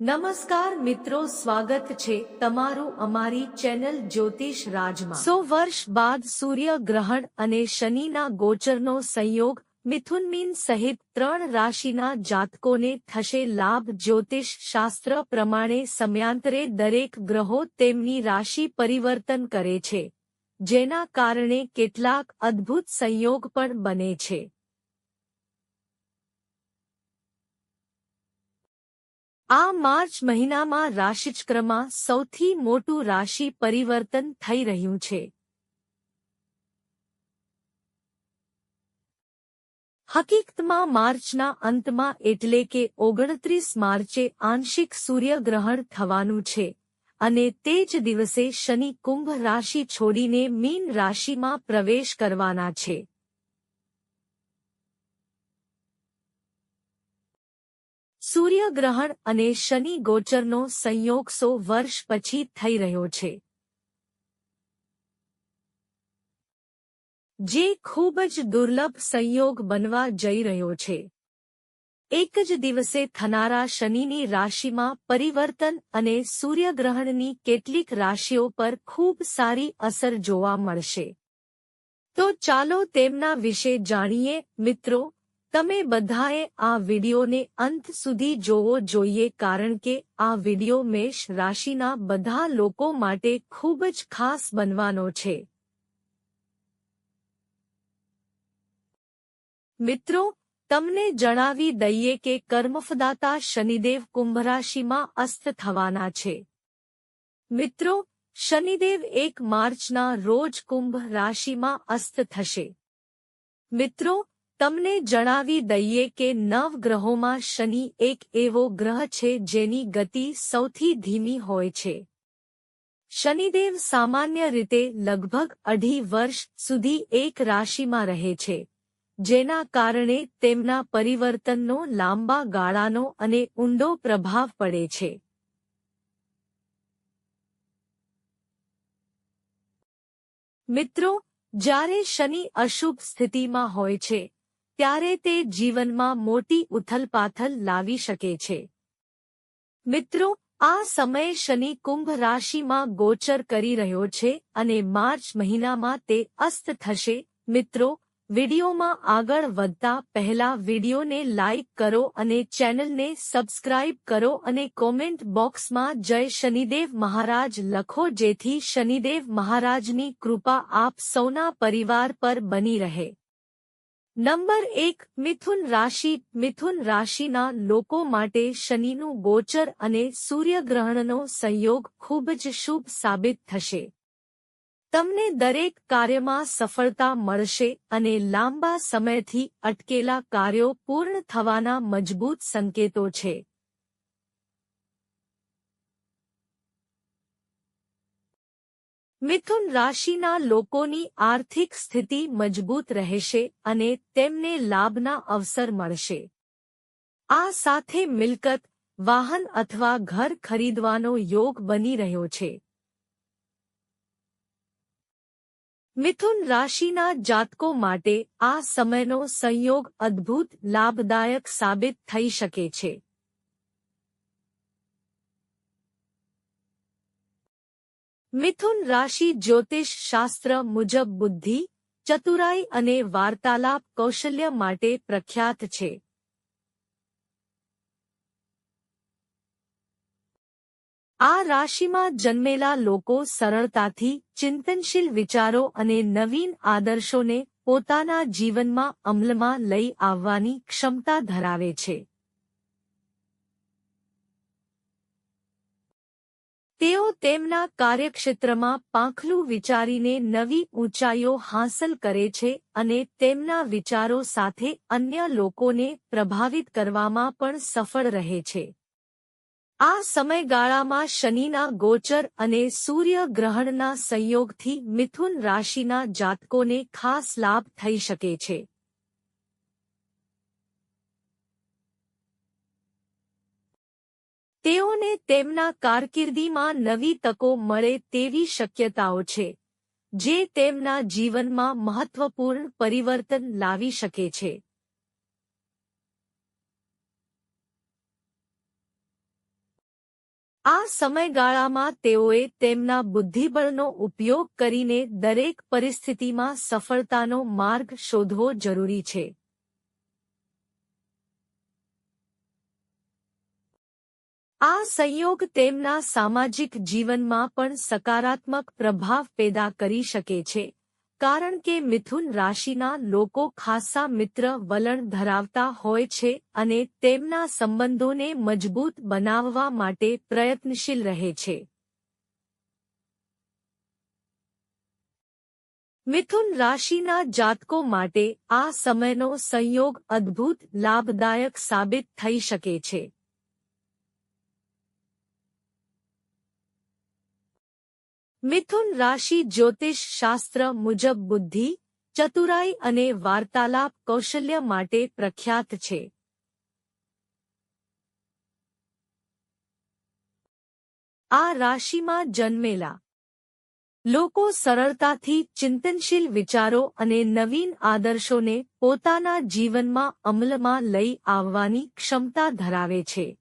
નમસ્કાર મિત્રો, સ્વાગત છે તમારું અમારી ચેનલ જ્યોતિષ રાજમાં. સો વર્ષ બાદ સૂર્ય ગ્રહણ અને શનિના ગોચરનો સંયોગ મિથુન મીન સહિત ત્રણ રાશિના જાતકોને થશે લાભ. જ્યોતિષ શાસ્ત્ર પ્રમાણે સમયાંતરે દરેક ગ્રહો તેમની રાશિ પરિવર્તન કરે છે, જેના કારણે કેટલાક અદ્ભુત સંયોગ પણ બને છે. આ માર્ચ મહિનામાં રાશિચક્રમાં સૌથી મોટું રાશિ પરિવર્તન થઈ રહ્યું છે. હકીકતમાં માર્ચના અંતમાં એટલે કે ઓગણત્રીસ માર્ચે આંશિક સૂર્યગ્રહણ થવાનું છે અને તે જ દિવસે શનિ કુંભ રાશિ છોડીને મીન રાશિમાં પ્રવેશ કરવાના છે. સૂર્યગ્રહણ અને શનિ ગોચરનો સંયોગ સો વર્ષ પછી થઈ રહ્યો છે. જે ખૂબ જ દુર્લભ સંયોગ બનવા જઈ રહ્યો છે. એક જ દિવસે થનારા શનિની રાશિમાં પરિવર્તન અને સૂર્યગ્રહણની કેટલીક રાશિઓ પર ખૂબ સારી અસર જોવા મળશે. તો ચાલો તેમના વિશે જાણીએ, મિત્રો તમે બધાએ આ વિડિયોને અંત સુધી જોવો જોઈએ કારણ કે આ વિડિયો મેષ રાશિના બધા લોકો માટે ખૂબ જ ખાસ બનવાનો છે. મિત્રો, તમને જણાવી દઈએ કે કર્મફદાતા શનિદેવ કુંભ રાશિમાં અસ્ત થવાના છે. મિત્રો, શનિદેવ એક માર્ચના રોજ કુંભ રાશિમાં અસ્ત થશે. મિત્રો તમને જણાવી દઈએ કે નવ ગ્રહોમાં શનિ એક એવો ગ્રહ છે જેની ગતિ સૌથી ધીમી હોય છે. શનિદેવ સામાન્ય રીતે લગભગ અઢી વર્ષ સુધી એક રાશિમાં રહે છે, જેના કારણે તેમના પરિવર્તનનો લાંબા ગાળાનો અને ઊંડો પ્રભાવ પડે છે. મિત્રો, જ્યારે શનિ અશુભ સ્થિતિમાં હોય છે ત્યારે તે જીવનમાં મોટી ઉથલપાથલ લાવી શકે છે. મિત્રો, આ સમયે શનિ કુંભ રાશિમાં ગોચર કરી રહ્યો છે અને માર્ચ મહિનામાં તે અસ્ત થશે. મિત્રો, વિડિયોમાં આગળ વધતા પહેલા વિડિયોને લાઇક કરો અને ચેનલને સબસ્ક્રાઇબ કરો અને કોમેન્ટ બોક્સમાં જય શનિદેવ મહારાજ લખો જેથી શનિદેવ મહારાજની કૃપા આપ સૌના પરિવાર પર બની રહે. નંબર એક, મિથુન રાશિ, મિથુન રાશિના લોકો માટે શનિનું ગોચર અને સૂર્યગ્રહણનો સંયોગ ખૂબ જ શુભ સાબિત થશે. તમને દરેક કાર્યમાં સફળતા મળશે અને લાંબા સમયથી અટકેલા કાર્યો પૂર્ણ થવાના મજબૂત સંકેતો છે. મિથુન રાશિના લોકોની આર્થિક સ્થિતિ મજબૂત રહેશે અને તેમને લાભના અવસર મળશે. આ સાથે મિલકત, વાહન અથવા ઘર ખરીદવાનો યોગ બની રહ્યો છે. મિથુન રાશિના જાતકો માટે આ સમયનો સંયોગ અદ્ભુત લાભદાયક સાબિત થઈ શકે છે. મિથુન રાશિ જ્યોતિષ શાસ્ત્ર મુજબ બુદ્ધિ, ચતુરાઈ અને વાર્તાલાપ કૌશલ્ય માટે પ્રખ્યાત છે. આ રાશિમાં જન્મેલા લોકો સરળતાથી ચિંતનશીલ વિચારો અને નવીન આદર્શોને પોતાના જીવનમાં અમલમાં લઈ આવવાની ક્ષમતા ધરાવે છે. તેઓ તેમના કાર્યક્ષેત્રમાં પાંખલું વિચારીને નવી ઊંચાઈઓ હાંસલ કરે છે અને તેમના વિચારો સાથે અન્ય લોકોને પ્રભાવિત કરવામાં પણ સફળ રહે છે. આ સમયગાળામાં શનિના ગોચર અને સૂર્ય ગ્રહણના સંયોગથી મિથુન રાશિના જાતકોને ખાસ લાભ થઈ શકે છે. તેઓને તેમના કારકિર્દીમાં નવી તકો મળે તેવી શક્યતાઓ છે, જે તેમના જીવનમાં મહત્વપૂર્ણ પરિવર્તન લાવી શકે છે. આ સમયગાળામાં તેઓએ તેમના બુદ્ધિબળનો ઉપયોગ કરીને દરેક પરિસ્થિતિમાં સફળતાનો માર્ગ શોધવો જરૂરી છે. આ સંયોગ તેમના સામાજિક જીવનમાં પણ સકારાત્મક પ્રભાવ પેદા કરી શકે છે, કારણ કે મિથુન રાશિના લોકો ખાસ્સા મિત્ર વલણ ધરાવતા હોય છે અને તેમના સંબંધોને મજબૂત બનાવવા માટે પ્રયત્નશીલ રહે છે. મિથુન રાશિના જાતકો માટે આ સમયનો સંયોગ અદ્ભુત લાભદાયક સાબિત થઈ શકે છે. મિથુન રાશિ જ્યોતિષ શાસ્ત્ર મુજબ બુદ્ધિ, ચતુરાઈ અને વાર્તાલાપ કૌશલ્ય માટે પ્રખ્યાત છે. આ રાશિમાં જન્મેલા લોકો સરળતાથી ચિંતનશીલ વિચારો અને નવીન આદર્શોને પોતાના જીવનમાં અમલમાં લઈ આવવાની ક્ષમતા ધરાવે છે.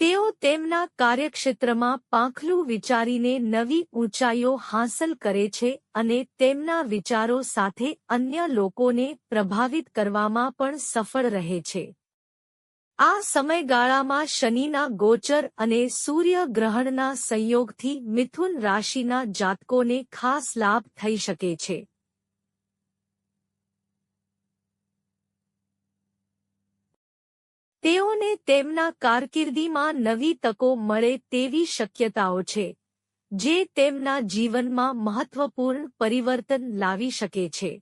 તેઓ તેમના કાર્યક્ષેત્રમાં પાંખલું વિચારીને નવી ઊંચાઈઓ હાંસલ કરે છે અને તેમના વિચારો સાથે અન્ય લોકોને પ્રભાવિત કરવામાં પણ સફળ રહે છે. આ સમયગાળામાં શનિના ગોચર અને સૂર્ય ગ્રહણના સંયોગથી મિથુન રાશિના જાતકોને ખાસ લાભ થઈ શકે છે. તેઓને તેમના કારકિર્દીમાં નવી તકો મળે તેવી શક્યતાઓ છે, જે તેમના જીવનમાં મહત્વપૂર્ણ પરિવર્તન લાવી શકે છે.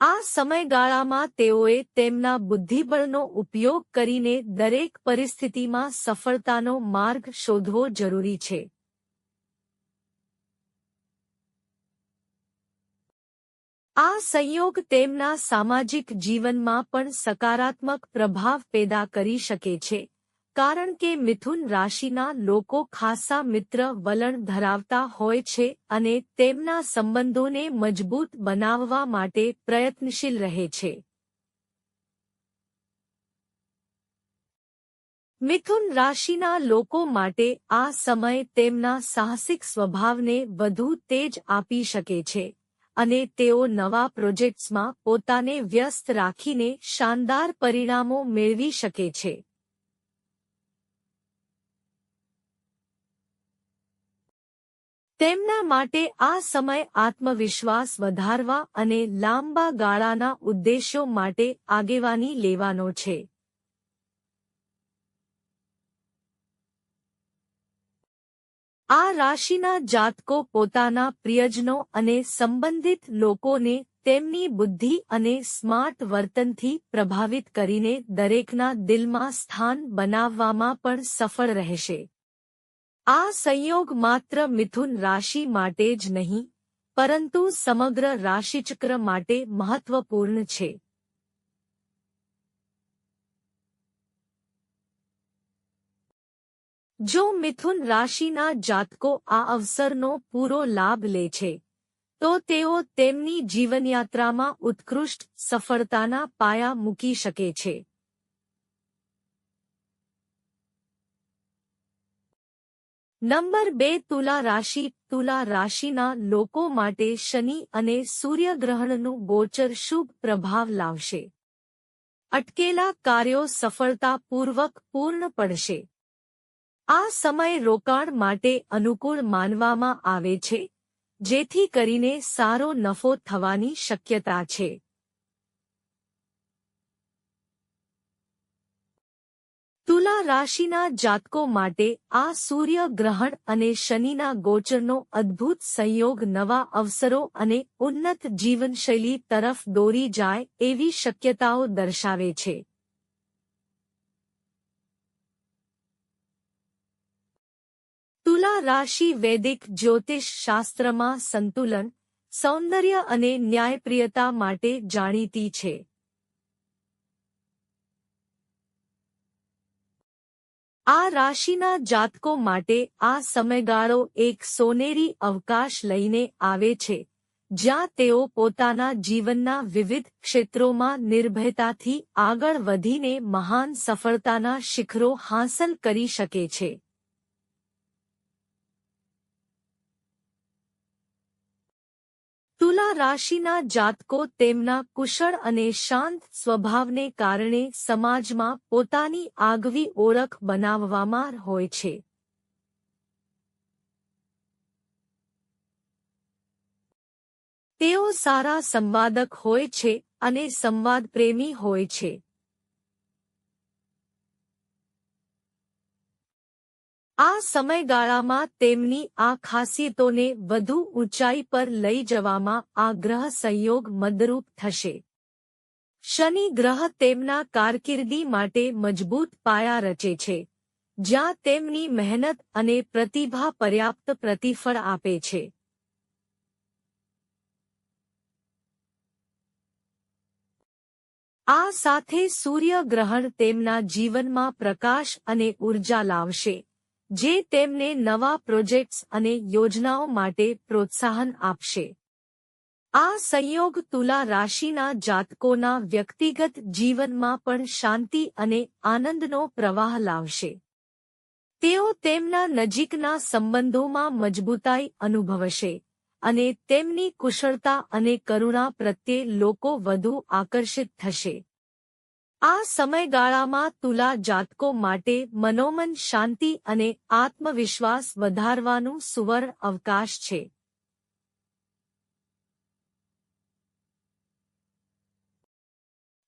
આ સમયગાળામાં તેઓએ તેમના બુદ્ધિબળનો ઉપયોગ કરીને દરેક પરિસ્થિતિમાં સફળતાનો માર્ગ શોધવો જરૂરી છે. આ સંયોગ તેમના સામાજિક જીવનમાં પણ સકારાત્મક પ્રભાવ પેદા કરી શકે છે, કારણ કે મિથુન રાશિના લોકો ખાસા મિત્ર વલણ ધરાવતા હોય છે અને તેમના સંબંધોને મજબૂત બનાવવા માટે પ્રયત્નશીલ રહે છે. મિથુન રાશિના લોકો માટે આ સમય તેમના સાહસિક સ્વભાવને વધુ તેજ આપી શકે છે અને તેઓ નવા પ્રોજેક્ટ્સમાં પોતાને વ્યસ્ત રાખીને શાનદાર પરિણામો મેળવી શકે છે. તેમના માટે આ સમય આત્મવિશ્વાસ વધારવા અને લાંબા ગાળાના ઉદ્દેશો માટે આગેવાની લેવાનો છે. આ રાશિના જાતકો પોતાના પ્રિયજનો અને સંબંધિત લોકોને તેમની બુદ્ધિ અને સ્માર્ટ વર્તનથી પ્રભાવિત કરીને દરેકના દિલમાં સ્થાન બનાવવામાં પણ સફળ રહેશે. આ સંયોગ માત્ર મિથુન રાશિ માટે જ નહીં, પરંતુ સમગ્ર રાશિચક્ર માટે મહત્વપૂર્ણ છે. જો મિથુન રાશિના જાતકો આ અવસરનો પૂરો લાભ લે છે, તો તેઓ તેમની જીવનયાત્રામાં ઉત્કૃષ્ટ સફળતાના પાયા મૂકી શકે છે. નંબર બે, તુલા રાશિ. તુલા રાશિના લોકો માટે શનિ અને સૂર્યગ્રહણનું ગોચર શુભ પ્રભાવ લાવશે. અટકેલા કાર્યો સફળતાપૂર્વક પૂર્ણ પડશે. આ સમય રોકાણ માટે અનુકૂળ માનવામાં આવે છે, જેથી કરીને સારો નફો થવાની શક્યતા છે. તુલા રાશિના જાતકો માટે આ સૂર્ય ગ્રહણ અને શનિના ગોચરનો અદ્ભુત સંયોગ નવા અવસરો અને ઉન્નત જીવનશૈલી તરફ દોરી જાય એવી શક્યતાઓ દર્શાવે છે. તુલા રાશિ વૈદિક જ્યોતિષ શાસ્ત્રમાં સંતુલન, સૌંદર્ય અને ન્યાયપ્રિયતા માટે જાણીતી છે. આ રાશિના જાતકો માટે આ સમયગાળો એક સોનેરી અવકાશ લઈને આવે છે, જ્યાં તેઓ પોતાના જીવનના વિવિધ ક્ષેત્રોમાં નિર્ભયતાથી આગળ વધીને મહાન સફળતાના શિખરો હાંસલ કરી શકે છે. તુલા રાશિના જાતકો તેમના કુશળ અને શાંત સ્વભાવને કારણે સમાજમાં પોતાની આગવી ઓળખ બનાવવામાં હોય છે. તેઓ સારા સંવાદક હોય છે અને સંવાદ પ્રેમી હોય છે. આ સમયગાળામાં તેમની આ ખાસિયતોને વધુ ઊંચાઈ પર લઈ જવામાં આ ગ્રહ સંયોગ મદરૂપ થશે. શનિ ગ્રહ તેમના કારકિર્દી માટે મજબૂત પાયા રચે છે, જ્યાં તેમની મહેનત અને પ્રતિભા પર્યાપ્ત પ્રતિફળ આપે છે. આ સાથે સૂર્યગ્રહણ તેમના જીવનમાં પ્રકાશ અને ઊર્જા લાવશે. જે તેમને નવા પ્રોજેક્ટ્સ અને યોજનાઓ માટે પ્રોત્સાહન આપશે. આ સંયોગ તુલા રાશિના જાતકોના વ્યક્તિગત જીવનમાં પણ શાંતિ અને આનંદનો પ્રવાહ લાવશે. તેઓ તેમના નજીકના સંબંધોમાં મજબૂતાઈ અનુભવશે અને તેમની કુશળતા અને કરુણા પ્રત્યે લોકો વધુ આકર્ષિત થશે. આ સમયગાળામાં તુલા જાતકો માટે મનોમન શાંતિ અને આત્મવિશ્વાસ વધારવાનું સુવર્ણ અવકાશ છે.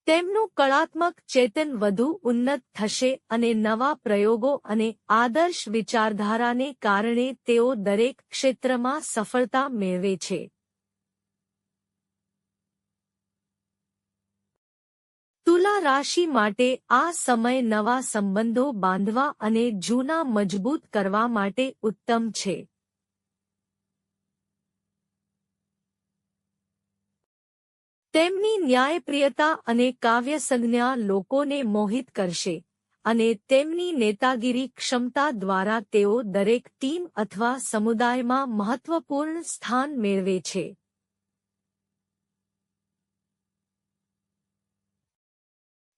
તેમનું કળાત્મક ચેતન વધુ ઉન્નત થશે અને નવા પ્રયોગો અને આદર્શ વિચારધારાને કારણે તેઓ દરેક ક્ષેત્રમાં સફળતા મેળવે છે. તુલા રાશિ માટે આ સમય નવા સંબંધો બાંધવા અને જૂના મજબૂત કરવા માટે ઉત્તમ છે. તેમની ન્યાયપ્રિયતા અને કાવ્યસંજ્ઞા લોકોને મોહિત કરશે અને તેમની નેતાગીરી ક્ષમતા દ્વારા તેઓ દરેક ટીમ અથવા સમુદાયમાં મહત્વપૂર્ણ સ્થાન મેળવે છે.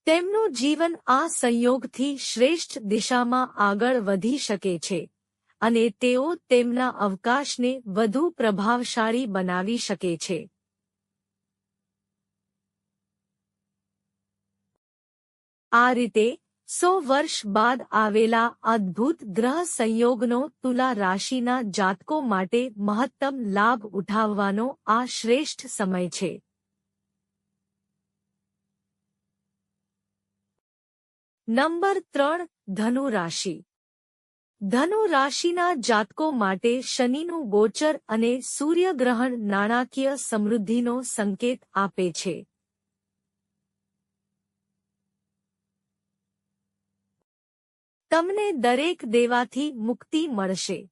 તેમનું જીવન આ સંયોગથી શ્રેષ્ઠ દિશામાં આગળ વધી શકે છે અને તેઓ તેમના અવકાશને વધુ પ્રભાવશાળી બનાવી શકે છે. આ રીતે સો વર્ષ બાદ આવેલા અદ્ભુત ગ્રહ સંયોગનો તુલા રાશિના જાતકો માટે મહત્તમ લાભ ઉઠાવવાનો આ શ્રેષ્ઠ સમય છે. નંબર ત્રણ, ધનુ રાશિ. ધનુ રાશિના જાતકો માટે શનિનું ગોચર અને સૂર્યગ્રહણ નાણાકીય સમૃદ્ધિનો સંકેત આપે છે. તમને દરેક દેવાથી મુક્તિ મળશે.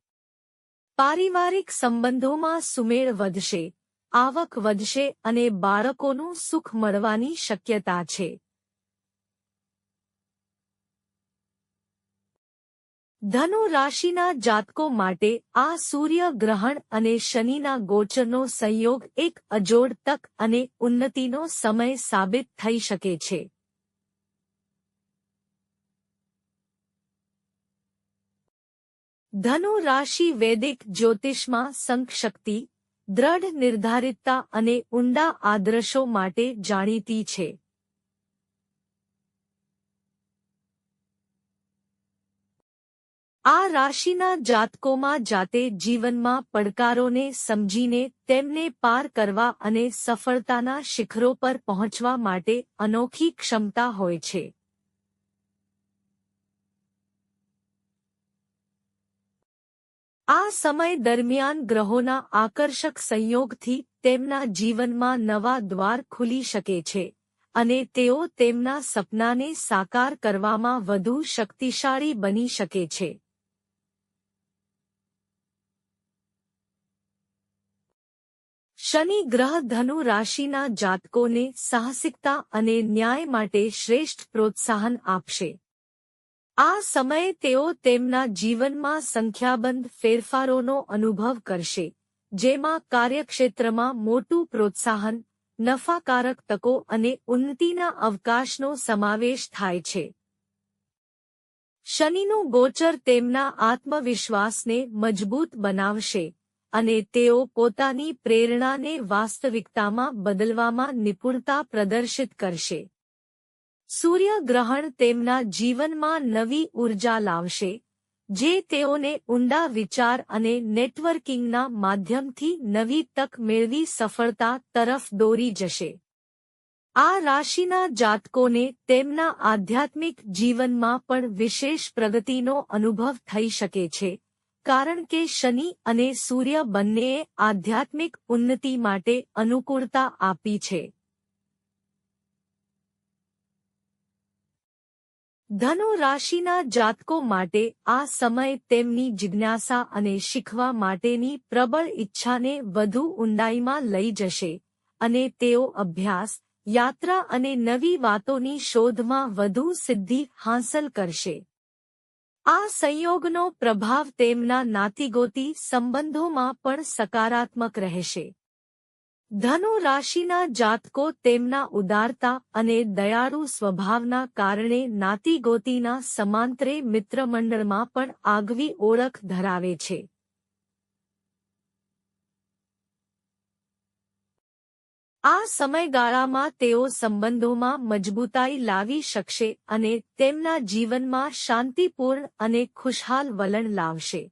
પારિવારિક સંબંધોમાં સુમેળ વધશે, આવક વધશે અને બાળકોનું સુખ મળવાની શક્યતા છે. ધનુ રાશિના જાતકો માટે આ સૂર્ય ગ્રહણ અને શનિના ગોચરનો સંયોગ એક અજોડ તક અને ઉન્નતિનો સમય સાબિત થઈ શકે છે. ધનુ રાશિ વૈદિક જ્યોતિષમાં સંકશક્તિ દ્રઢ નિર્ધારિતતા અને ઊંડા આદર્શો માટે જાણીતી છે. આ રાશિના જાતકોમાં જાતે જીવનમાં પડકારોને સમજીને તેમને પાર કરવા અને સફળતાના શિખરો પર પહોંચવા માટે અનોખી ક્ષમતા હોય છે. આ સમય દરમિયાન ગ્રહોના આકર્ષક સંયોગથી તેમના જીવનમાં નવા દ્વાર ખુલી શકે છે અને તેઓ તેમના સપનાને સાકાર કરવામાં વધુ શક્તિશાળી બની શકે છે. શનિ ગ્રહ ધનુ રાશિના જાતકોને સાહસિકતા અને ન્યાય માટે શ્રેષ્ઠ પ્રોત્સાહન આપશે. આ સમયે તેઓ તેમના જીવનમાં સંખ્યાબંધ ફેરફારોનો અનુભવ કરશે, જેમાં કાર્યક્ષેત્રમાં મોટું પ્રોત્સાહન, નફાકારક તકો અને ઉન્નતિના અવકાશનો સમાવેશ થાય છે. શનિનું ગોચર તેમના આત્મવિશ્વાસને મજબૂત બનાવશે. અને તેઓ પોતાની પ્રેરણાને વાસ્તવિકતામાં બદલવામાં નિપુણતા પ્રદર્શિત કરશે. સૂર્યગ્રહણ તેમના જીવનમાં નવી ઊર્જા લાવશે, જે તેઓને ઊંડા વિચાર અને નેટવર્કિંગના માધ્યમથી નવી તક મેળવી સફળતા તરફ દોરી જશે. આ રાશિના જાતકોને તેમના આધ્યાત્મિક જીવનમાં પણ વિશેષ પ્રગતિનો અનુભવ થઈ શકે છે. કારણ કે શનિ અને સૂર્ય બંનેએ આધ્યાત્મિક ઉન્નતિ માટે અનુકૂળતા આપી છે. ધનુ રાશિના જાતકો માટે આ સમય તેમની જિજ્ઞાસા અને શીખવા માટેની પ્રબળ ઈચ્છાને વધુ ઊંડાઈમાં લઈ જશે અને તેઓ અભ્યાસ, યાત્રા અને નવી વાતોની શોધમાં વધુ સિદ્ધિ હાંસલ કરશે. આ સંયોગનો પ્રભાવ તેમના નાતીગોતી સંબંધોમાં પણ સકારાત્મક રહેશે. ધનુ રાશિના જાતકો તેમના ઉદારતા અને દયાળુ સ્વભાવના કારણે નાતીગોતીના સમાંતરે મિત્રમંડળમાં પણ આગવી ઓળખ ધરાવે છે. આ સમયગાળામાં તેઓ સંબંધોમાં મજબૂતાઈ લાવી શકશે અને તેમના જીવનમાં શાંતિપૂર્ણ અને ખુશહાલ વલણ લાવશે.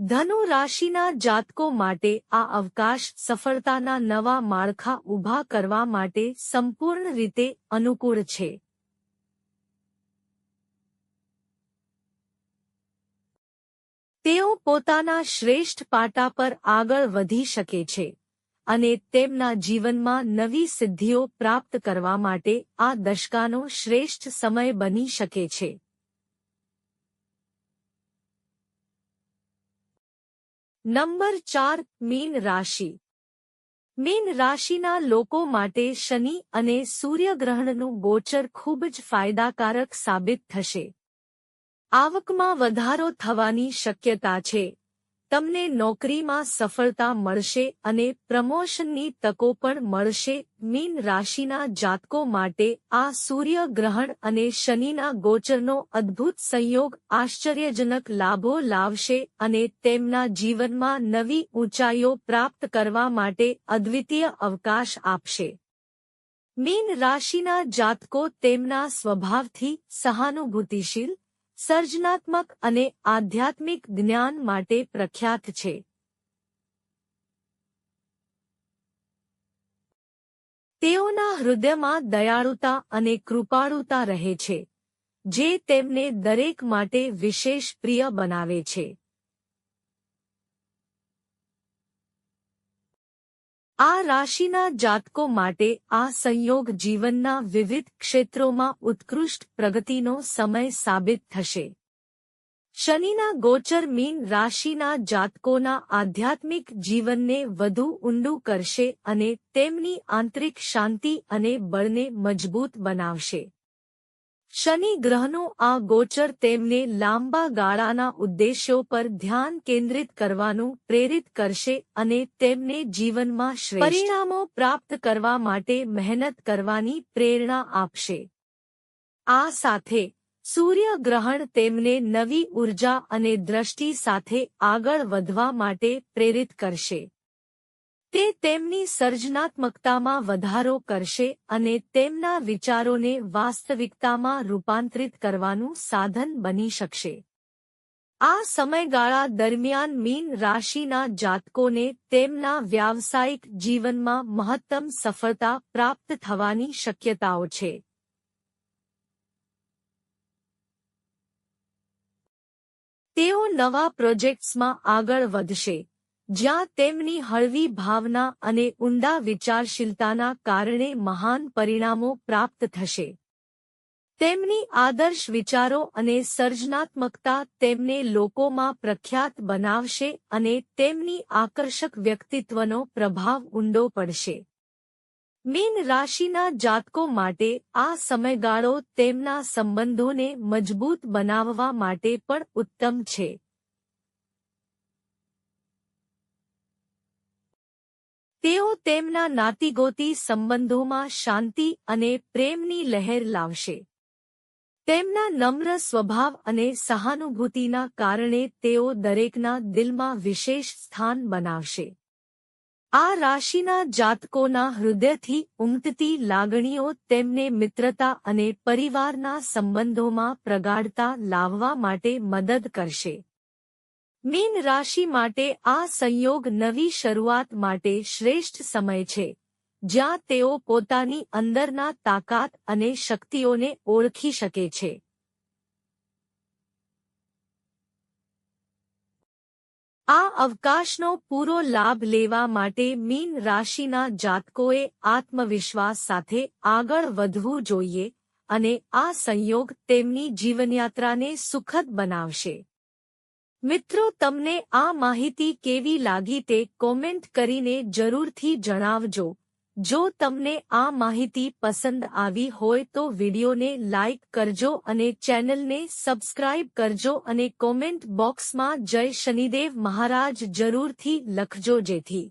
ધનુ રાશિના જાતકો માટે આ અવકાશ સફળતાના નવા માળખા ઊભા કરવા માટે સંપૂર્ણ રીતે અનુકૂળ છે. તેઓ પોતાના શ્રેષ્ઠ પાટા પર આગળ વધી શકે છે. અને તેમના જીવનમાં નવી સિદ્ધિઓ પ્રાપ્ત કરવા માટે આ દશકાનો શ્રેષ્ઠ સમય બની શકે છે. નંબર ચાર, મીન રાશિ. મીન રાશિના લોકો માટે શનિ અને સૂર્યગ્રહણનું ગોચર ખૂબ જ ફાયદાકારક સાબિત થશે. આવકમાં વધારો થવાની શક્યતા છે. તમને નોકરીમાં સફળતા મળશે અને પ્રમોશનની તકો પણ મળશે. મીન રાશિના જાતકો માટે આ સૂર્ય ગ્રહણ અને શનિના ગોચરનો અદ્ભુત સંયોગ આશ્ચર્યજનક લાભો લાવશે અને તેમના જીવનમાં નવી ઊંચાઈઓ પ્રાપ્ત કરવા માટે અદ્વિતીય અવકાશ આપશે. મીન રાશિના જાતકો તેમના સ્વભાવથી સહાનુભૂતિશીલ સર્જનાત્મક અને આધ્યાત્મિક જ્ઞાન માટે પ્રખ્યાત છે. તેઓના હૃદયમાં દયાળુતા અને કૃપાળુતા રહે છે, જે તેમને દરેક માટે વિશેષ પ્રિય બનાવે છે. આ રાશિના જાતકો માટે આ સંયોગ જીવનના વિવિધ ક્ષેત્રોમાં ઉત્કૃષ્ટ પ્રગતિનો સમય સાબિત થશે. શનિના ગોચર મીન રાશિના જાતકોના આધ્યાત્મિક જીવનને વધુ ઊંડું કરશે અને તેમની આંતરિક શાંતિ અને બળને મજબૂત બનાવશે. શનિ ગ્રહનો આ ગોચર તેમને લાંબા ગાળાના ઉદ્દેશ્યો પર ધ્યાન કેન્દ્રિત કરવાનું પ્રેરિત કરશે અને તેમને જીવનમાં પરિણામો પ્રાપ્ત કરવા માટે મહેનત કરવાની પ્રેરણા આપશે. આ સાથે સૂર્ય ગ્રહણ તેમને નવી ઊર્જા અને દ્રષ્ટિ સાથે આગળ વધવા માટે પ્રેરિત કરશે. તે તેમની સર્જનાત્મકતામાં વધારો કરશે અને તેમના વિચારોને વાસ્તવિકતામાં રૂપાંતરિત કરવાનું સાધન બની શકશે. આ સમયગાળા દરમિયાન મીન રાશિના જાતકોને તેમના વ્યાવસાયિક જીવનમાં મહત્તમ સફળતા પ્રાપ્ત થવાની શક્યતાઓ છે. તેઓ નવા પ્રોજેક્ટ્સમાં આગળ વધશે. જ્યાં તેમની હળવી ભાવના અને ઊંડા વિચારશીલતાના કારણે મહાન પરિણામો પ્રાપ્ત થશે. તેમની આદર્શ વિચારો અને સર્જનાત્મકતા તેમને લોકોમાં પ્રખ્યાત બનાવશે અને તેમની આકર્ષક વ્યક્તિત્વનો પ્રભાવ ઊંડો પડશે. મીન રાશિના જાતકો માટે આ સમયગાળો તેમના સંબંધોને મજબૂત બનાવવા માટે પણ ઉત્તમ છે. તેઓ તેમના નાતીગોતી સંબંધોમાં શાંતિ અને પ્રેમની લહેર લાવશે. તેમના નમ્ર સ્વભાવ અને સહાનુભૂતિના કારણે તેઓ દરેકના દિલમાં વિશેષ સ્થાન બનાવશે. આ રાશિના જાતકોના હૃદયથી ઉમટતી લાગણીઓ તેમને મિત્રતા અને પરિવારના સંબંધોમાં પ્રગાઢતા લાવવા માટે મદદ કરશે. મીન રાશિ માટે આ સંયોગ નવી શરૂઆત માટે શ્રેષ્ઠ સમય છે, જ્યાં તેઓ પોતાની અંદરના તાકાત અને શક્તિઓને ઓળખી શકે છે. આ અવકાશનો પૂરો લાભ લેવા માટે મીન રાશિના જાતકોએ આત્મવિશ્વાસ સાથે આગળ વધવું જોઈએ અને આ સંયોગ તેમની જીવનયાત્રાને સુખદ બનાવશે. મિત્રો, તમને આ માહિતી કેવી લાગી તે કોમેન્ટ કરીને જરૂરથી જણાવજો. જો તમને આ માહિતી પસંદ આવી હોય તો વિડિયોને લાઇક કરજો અને ચેનલને સબસ્ક્રાઇબ કરજો અને કોમેન્ટ બોક્સમાં જય શનિદેવ મહારાજ જરૂરથી લખજો જેથી